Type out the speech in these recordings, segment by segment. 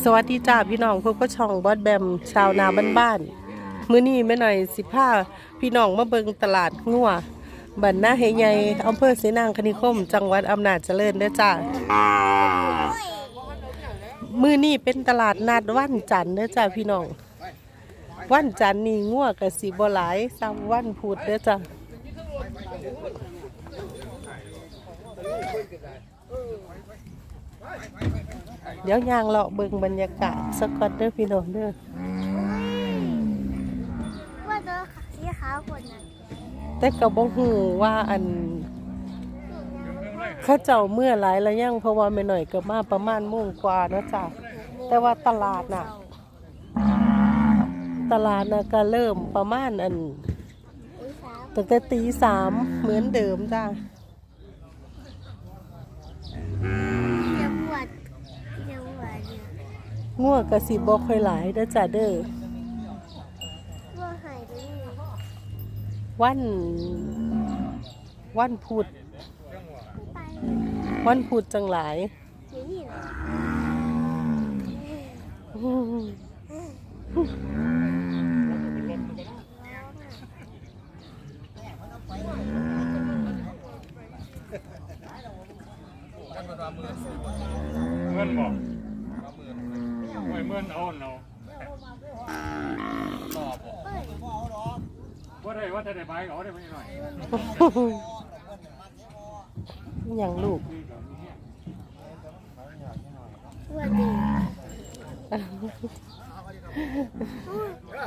สวัสดีจ้าพี่น้องพวกก็ช่องบอสแบมชาวนาบ้านๆมื้อนี้แม่หน่อยสิพาพี่น้องมาเบิงตลาดงัวบันหน้าเฮใหญ่อำเภอเสนางคณิคม จังหวัดอำนาจเจริญเด้อจ้ามื้อนี้เป็นตลาดนัดวันจันทร์เด้อจ้าพี่น้องวันจันทร์นี่งัวก็สิบ่หลายซ้ำวันพุธเด้อจ้า เดี๋ยวยางเลาะเบิ่งบรรยากาศสักก่อนเด้อพี่น้องเด้อว่าตัวสีขาวคนนั้นแต่ก็บ่ฮู้ว่าอันเขาเจ้าเมื่อหลายแล้วยังเพราะว่าแม่หน่อยก็มาประมาณโมงกว่าเนาะจ้ะแต่ว่าตลาดน่ะ ตลาดน่ะก็เริ่มประมาณอันสีขาวตั้งแต่ตีสามเหมือนเดิมจ้ะ จะบวชจะบวชเนี่ย งัวก็สิบ่ค่อยหลายเด้อจ้ะเด้อว่าหายไปนี่วัน วันพุธไปวันพุธจังหลายอยู่นี่เหรอเมื่อนบอก ไม่เมื่อนเอาเอาว่าได้ว่าจะได้ใบเอาได้ไหมหน่อยอย่างลูกว่าดี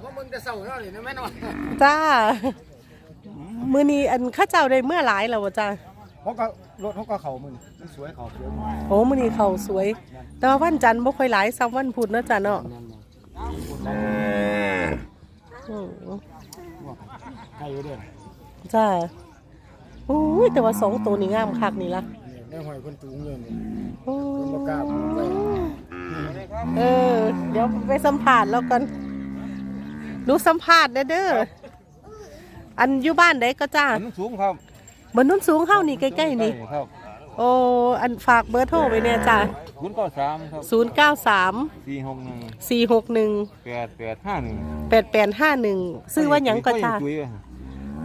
เพราะมึงจะเศร้าเนาะนี่นะแม่นอนจ้า มือนี้อันเข้าเจ้าได้เมื่อหลายแล้ววะจ้า เขาก็รถเขาก็เขามึงมันสวยเขาสวยโอ้มือนี้เขาสวย แต่ว่าวันจันทร์บ่ค่อยหลายซ้ำวันพุธเนาะจ้าเนาะนั่นน่ะอืมว่าใครอยู่เด้อจ้าโอ้ยแต่ว่าสองตัวนี่งามคักนี่ละเนี่ยแม่หอยคนจูงเลยนี่โอ้คนบ่กล้าพูดไปเออ เดี๋ยวไปสัมผัสแล้วกันรู้สัมผัสเด้อเด้ออันอยู่บ้านใดก็จ้า มันสูงครับ บนนุ่นสูงเข้านี่ใกล้ๆนี่ ครับโอ้ อันฝากเบอร์โทรไว้เนี่ยจ้าศูนย์เก้าสามครับศูนย์เก้าสามสี่หกหนึ่งสี่หกหนึ่งแปดแปดห้าหนึ่งแปดแปดห้าหนึ่งซื้อว่าหยังก็จ้าตุ้ย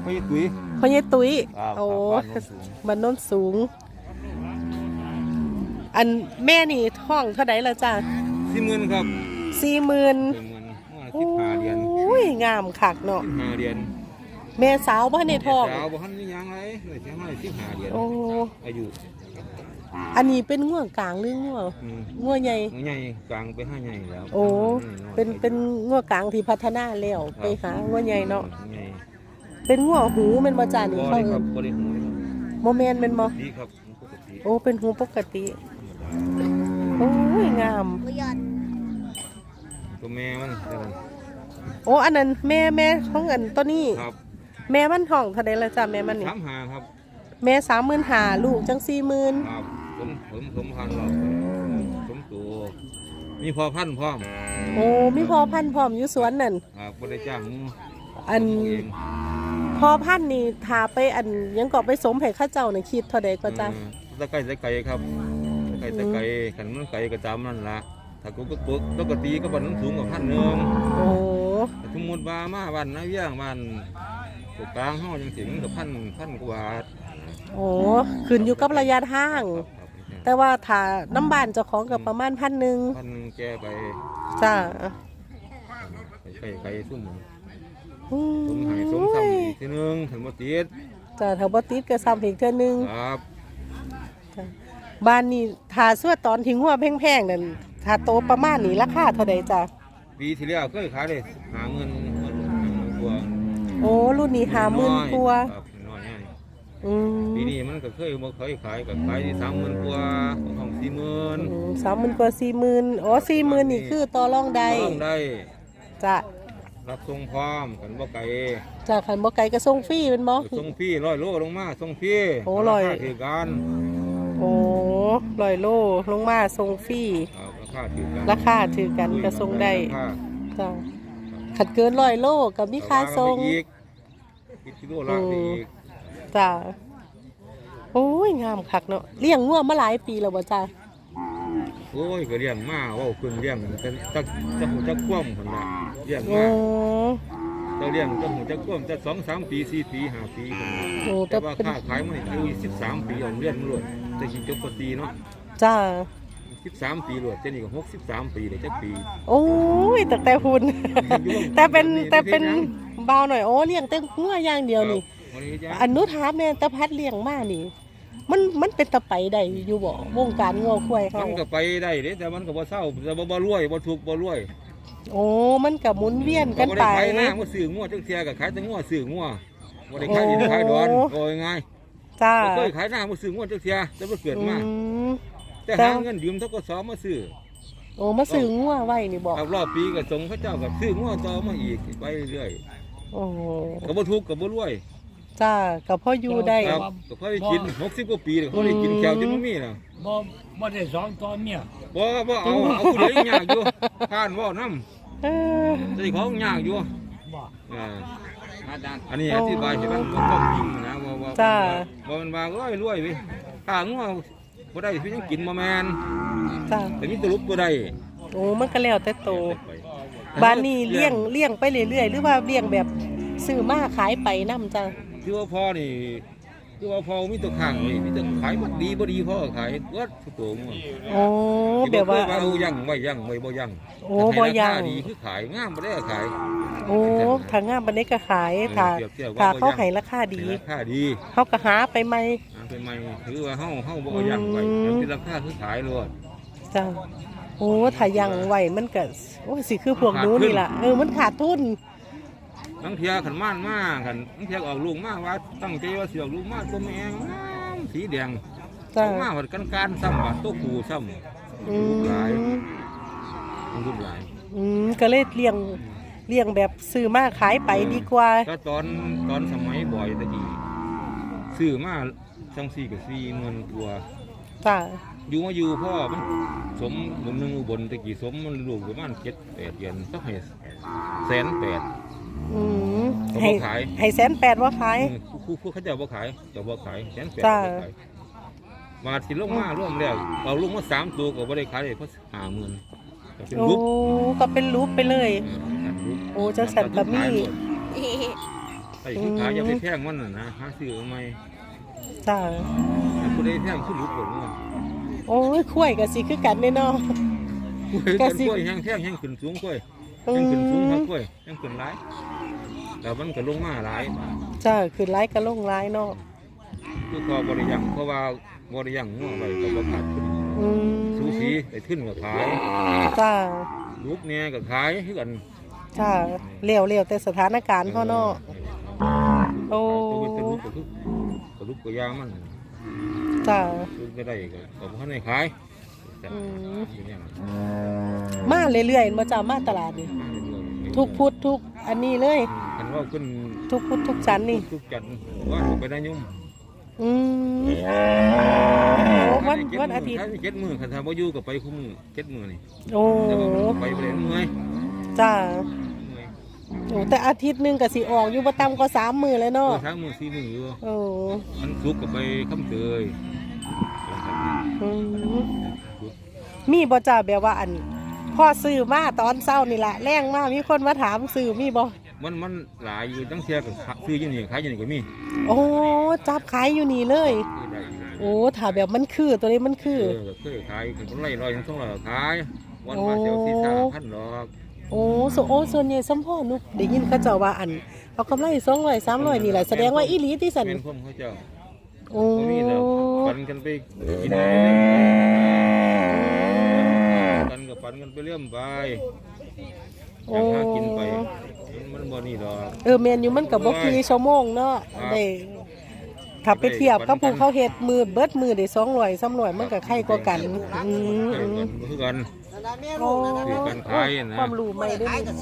ไม่ตุ้ยพ่อเยตุ้ยครับโอ้ครับบ้านโน้นสูงมันโน้นสูง อันแม่นี่ท้องเท่าไดละจ้าสี่หมื่นครับสี่หมื่นสี่หมื่นเมื่อโอสิบห้าเดือน้ยงามคักเนาะสิบห้าเดือน แม่สาวบ้านในท้อง สาวบ่ทันมีหยังไรเลยสิให้สิบห้าเดือนโอ้ อายุอันนี้เป็นง่วงกลางหรือง่วงอืมง่วงใหญ่ ใหญ่กลางไปห้าใหญ่แล้วโอ้ เป็นเป็นง่วงกลางที่พัฒนาแล้วไปหาง่วงใหญ่เนาะ ใหญ่เป็นง่วงหูแมันมาจานี่บ่เขาได้คเอิ้รับนบ่ได้หูเลยครับโมเมนเป็นมอดีครับปกติโอ้เป็นหูปกติ โอ้ยงามบวชตัวแม่มันเท่านั้นโอ้อันนั้นแม่แม่ของเงินตัวนี้ ครับ แม่มันห้องเท่าไดละจ้ะแม่มันนี่ สามหาครับแม่สามหมื่นหาลูกจังสี่หมื่นครับผมผมผมพันหรอกผมตัวมีพอพันพร้อมโอ้มีพอพันธุ์พร้อมอยู่สวนนั่น ครับบ่ได้จ้างหมูอันเอาเองพอพันธุ์นี่ทาไปอันยังก็ไปสมให้เข้าเจ้าน่ะคิดเท่าใดก็จ้ะอืมตะไคร้ตะไคร้ครับตะไคร้ตะไคร้ขันมันไก่ก็ตามนั่นละถ้ากูก็ปกปกติก็บันสูงกว่าพันหนึ่งโอ้แต่สมมติว่ามาบ้านนาเวียงบ้าน ตกกลางห้องจังสิมันก็พันพันกว่าบาทโอ้ขึ้นอยู่กับระยะทาง ครับแต่ว่าถ้าน้ำบานเจ้าของกับประมาณพันหนึ่งพันหนึ่งแก้ไปจ้ะไก่ไก่ซุ่มอืสมให้สมซ้ำอีกทีหนึงถึงบ่ติดจ้ะถ้าบ่ติดก็ซ้ำอีกเทื่อนึงครับจ้ะบ้านนี้ถ้าส่วนตอนทิ้งหัวแพงๆนั่นถ้าโตประมาณนี้ราคาเท่าใดจ้ะปีที่แล้วเคยขายได้หาเงินเงินกว่าโอ้ รุ่นนี้หาหมื่นกว่าครับน้อยใหญ่อืมปีนี้มันก็เคยบ่เคยขายก็ขายที่สามหมื่นกว่าของสี่หมื่นสามหมื่นกว่าสี่หมื่นอ๋อสี่หมื่นนี่คือต่อรองใดต้องได้จ้ะรับส่งพร้อมกันบ่ไกลจากขันบ่ไก่ก็ส่งฟรีเป็นบ่ส่งฟรีร้อยโลลงมาส่งฟรีโอ้ร้อยาคาถือกันโอ้ลอยโลลงมาส่งฟรีครับราคาถือกันราคาถือกันก็ส่งได้ราคาจ้ะขัดเกินร้อยโลกับมีค่าส่งเอไปอีก อีกกิโลละไปอีกจ้ะโอ้ยงามคักเนาะเลี้ยงงัวมาหลายปีแล้วบ่จ้ะผโอ้ยก็เลี้ยงมาเว่าเพิ่งเลี้ยงแต่ตักจะหูจักคว่ำคนละเลี้ยงโอ้มาเราเลี้ยงจะหูจักคว่ำจะสองสามปีสี่ปีห้าปีคนละโอ้แต่แต่ว่าเป็นค่าขายมันอายุสิบสามปีเอาเลี้ยงมันรวดจะกี่จบปตีเนาะจ้าสิบสามปีรวดเจนี่ก็หกสิบสามปีเลยจักปี โอ้ยแต่แต่หุ่น แต่เป็นแต่เป็น เบาหน่อยโอ้เลี้ยงแต่งัวอย่างเดียวนี่วันนี้จ้ะอันนุถามแม่ตะพัดเลี้ยงมานี่ มันมันเป็นตะไปได้อยู่บ่วงการงัวควายเขามันก็ไปได้เด้แต่มันก็บ่เศร้าแต่บ่บ่รวยบ่ทุกข์บ่รวยโอ้มันกับหมุนเวียนกันบ่ไปได้ขายหน้าบ่ซื้องัวจักเที่ยก็ขายแต่งัวซื้องัวบ่ได้ขายดินขายดอนก็ง่ายจ้าบ่เคยขายหน้าบ่ซื้องัวจักเที่ยแต่บ่เกิดอืมามแต่แต่หาเงินยืมทกสมาซื้อโอ้มาซื้องัวไว้นี่บอกเอารอบปีก็ส่งเขาเจ้าก็ซื้องัวต่อมาอีกไปเรื่อย โอ้ก็บ่ทุกข์ก็บ่รวยจ้ากับพ่ออยู่ได้ ครับก็พอได้กิน60กว่าปีแล้วเขาได้กินแก้วจนบ่มีแล้วบ่บ่ได้สองตัวเมียบ่บ่เอาเอาผู้ใดยากอยู่ผ่านเว้านำเออแต่ของยากอยู่บ่อ่าอาจารย์อันนี้อธิบายให้มันบ่ต้องจริงนะว่าว่าจ้า ว่ามันว่าเอ้ยรวยเว้ยถ้างัวบ่ได้พี่ยังกินบ่แม่นจ้าแต่มีแตลุกบ่ได้โอ้มันก็แล้วแต่โต บ้านนี้เลี้ยงเลี้ยงไปเรื่อยๆหรือว่าเลี้ยงแบบซื้อมาขายไปนํจ้าคือว่าพ่อนี่คือว่าพ่อมีแตัวข้างนี่มีแต่ขายบ่ดีบ่ดีพ่อก็ขายเบิดทุกตัวงัวโอ้แบบว่าที่เคยเอายั่งไว้ยั่งไว้บ่ยั่งโอ้บ่ยั่งแต่ให้ราคาดีคือขายงามบ่ได้ก็ขายโอ้ทางงามบันนี้ก็ขายถ้าเปรียบเทียบว่ถ้าบ่เขายั่งให้ราคาดี ให้ราคาดีเขาก็หาไปใหม่อันเป็นใหม่ถือว่าเฮาเฮาบ่เอายั่งไว้อืมแล้วเป็นราคาคือขายโลดจ้า โอ้ถ้ายังไหวมันก็โอ้สิคือพวกหนูขาดทุนนี่ล่ะเออมันขาดทุนบางเทียขันม่านมาขันบางเทียออกลูกมาว่าตั้งใจว่าสิออกลูกมาตัวแม่งามสีแดงจ้าออกมาว่ากันการซ้ำว่าตัวผูซ้ำอืลูกหลายมมันลูกหลายอืมก็เลยเลี้ยงเลี้ยงแบบซื้อมาขายไปดีกว่าก็ตอนตอนสมัยบ่อยตะกี้ซื้อมาจังสี่กับสี่เงินตัวจ้า อยู่มาอยู่พ่อมันสมบนหนึ่งอุบลตะกี้สมมันลูกประมาณเจ็ดแปดเดือนก็ให้แสนแปด อืมเขาบ่ให้ขาย ให้แสนแปดว่าขาย คู่คู่เขาเจะบ่ขายเจะบ่ขายแสนแปดจ้า บ่ขายมาสิลงมาร่วมแล้วเอาลงมาสามตัวก็บ่ได้ขายเลยเพราะหาเงินก็เป็นโอ้ลุกก็เป็นรูปไปเลย เออขาดลุกโอ้จังสันก็มี ไอ้ที่ขายอย่าไปแพงมันน่ะนะหาซื้อเอาใหม่จ้าถ้าผู้ใดแพงคือลุกหมดเนาะ โอ้ยคุ้ยก็สิคือกันแน่เนอนกล้วยแห้งแท่งแห้งขึ้นสูงกล้วยแห้งขึ้นสูงครับกล้วยแห้งขึ้นหลายแต่มันก็ลงมาหลายจ้าคือไลค์ก็ลงไลค์เนาะคือพอบริยังเพราะว่าบริยังงัวไว้ก็บ่ขาดทุนอืมสูสีไปขึ้นก็ขายจ้าลูกเนี่ยก็ขายคือกันจ้าเลี้ยวเลี้ยวแต่สถานการณ์เขาเนาะ โอ้ ตัวเป็นลูกก็คือก็ลูกก็ยามัน จ้าลูกไม่ได้ก็ก็บ่ทันได้ขายอืมอย่างเงี้ยมาเรื่อยๆมาจ้ามาตลาดนี่ทุกพุธทุกอันนี้เลยคันว่าขึ้นทุกพุธทุกจันทร์นี่ทุกจันทร์ว่าไปได้ยุ่มอืมโอ้วันวันอาทิตย์ถ้าเจ็ดมือคันถ้าบ่อยู่ก็ไปคู่มือเจ็ดมือนี่โอ้แต่ว่าไปบ่ได้เมื่อยจ้าเมื่อย โอ้แต่อาทิตย์หนึงก็สิออกอยู่ประต่ำก็สามมือเลยเอเนาะอทั้งมือสี่มืออยู่โอ้มันสุกก็ไปคำเตยอืมมีบ่จ้าแบบว่าอันพ่อซื้อมาตอนเช้านี่ล่ะแรงมากมีคนมาถามซื้อมีบ่มันมันหลายอยู่ตั้งเทียกับซื้ออยี่นี่ขายอยี่นี่ก็มีโอ้จับขายอยู่นี่เลยซื้อได้อยู่โอ้ถ้าแบบมันคือตัวนี้มันคือ เออเคยขายกันคนไล่ร้อยยังต้องร้อยก็ขาย วันมาเสียวที่สามพันดอก โอ้โซโอ้ส่วนใหญ่สัมพ่อนุกได้ยินเขาเจ้าว่าอันเอากำไรสองร้อยสามร้อยนี่แหละแสดงว่าอีหลีที่สันเป็นพวกเขาเจ้าโอ้เขามีแล้วปันกันไปกินปันกับปันกันไปเรื่อยไปอโอ้ยากหากินไปมันบ่นี่ดอกเออเมนอยู่มันกับบ่กี่ชั่วโมงเนาะครับได้ ถ้าไปเทียบกับผู้เขาเฮ็ดมือเบิดมือได้สองร้อยสามร้อยมันก็ไข่กว่ากันอืมเออือมกันคือกันโอ้คือการขายนะความรู้ใหม่ได้นี่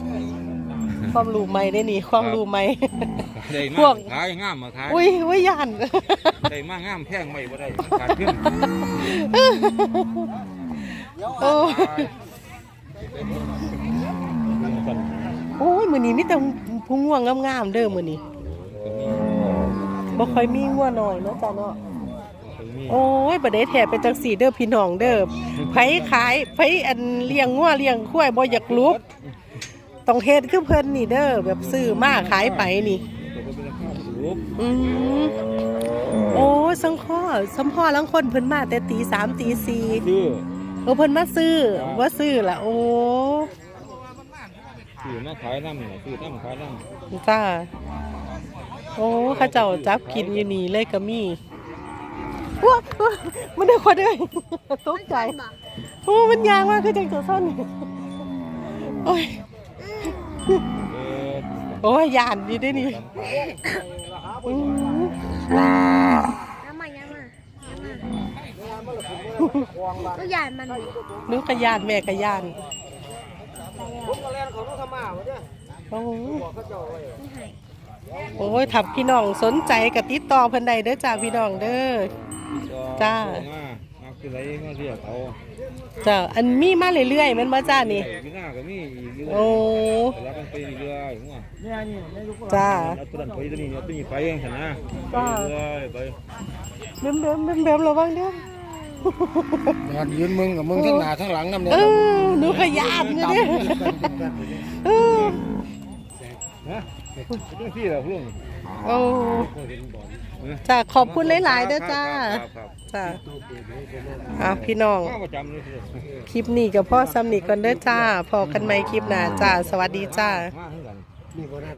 ความรู้ใหม่ได้นี่ความรู้ใหม่ ได้พวมากขายงามมาขายอุ้ยอุ้ยยัน ได้มางามแพงไม่บ่ได้มันขาดขึ้นโอ้โอ้ยมื้อนี้มีแต่ผู้ง่วงงามๆเด้อมื้อนี้ บ่ค่อยมีง่วงน้อยเนาะจ้ะเนาะตรงนี้โอ้ยบ่ได้แถเป็นจังสีเด้อพี่น้องเด้อไผขายไผอันเลี้ยงงัวเลี้ยงควายบ่อยากลุกต้องเฮ็ดคือเพิ่นนี่เด้อแบบซื้อมาขายไปนี่ตัวก็เป็นราคาสูงอืมโอ้ยสังข้อสัมพ่อลังคนเพิ่นมาแต่ตีสามตีสี่ซื้อโอ้เพิ่นมาซื้อว่าซื้อละโอ้ซื้อมาขายน้ำเนี่ยซื้อน้ำขายน้ำจ้า โอ้เข้าเจ้าจับกินอยู่นี่เลยก็มีว้าว้ามันได้คนเลยตกใจบอกโอ้มันยางมากคือจังตัวซ่อนนี่โอ้ยเออโอ้ยยานดีด้วยนี่อืมน้ำมันยังมาก็ยานมันหนูกระยานแม่กระยานโอ้โหไม่ให้ โอ้ยถ้าพี่น้องสนใจกับติดต่อเพิ่นใดเด้อจ้าพี่น้องเด้อ จ้า มามาคือไรมาเรียกเอาจ้าอันมีมาเรื่อยๆแมันมาจ้านี่พี่หน้าก็มีอีกเรื่อยโอ้ๆแล้วกันไปเรื่อยๆว่าจ้าเอาตัวนั้นไปตัวนี้เอาตัวนี้ไปเองเถอะนะจ้า เรื่อยๆไปเบิ่มเบิ่มเบิ่มเบิ่มระวังเด้องานยืนมึงกับมึงทั้งหน้าทั้งหลังน้ำเนี่ยเออหนูขยานอยู่เด้อเออ ที่เหรอพุ่งโอ้จ้าขอบคุณหลายๆเด้อจ้าครับครับจ้าอะพี่น้อง คลิปนี้กับพ่อซ้ำนี่ก่อนเด้อจ้าพอกันไหมคลิปหน้าจ้า สวัสดีจ้า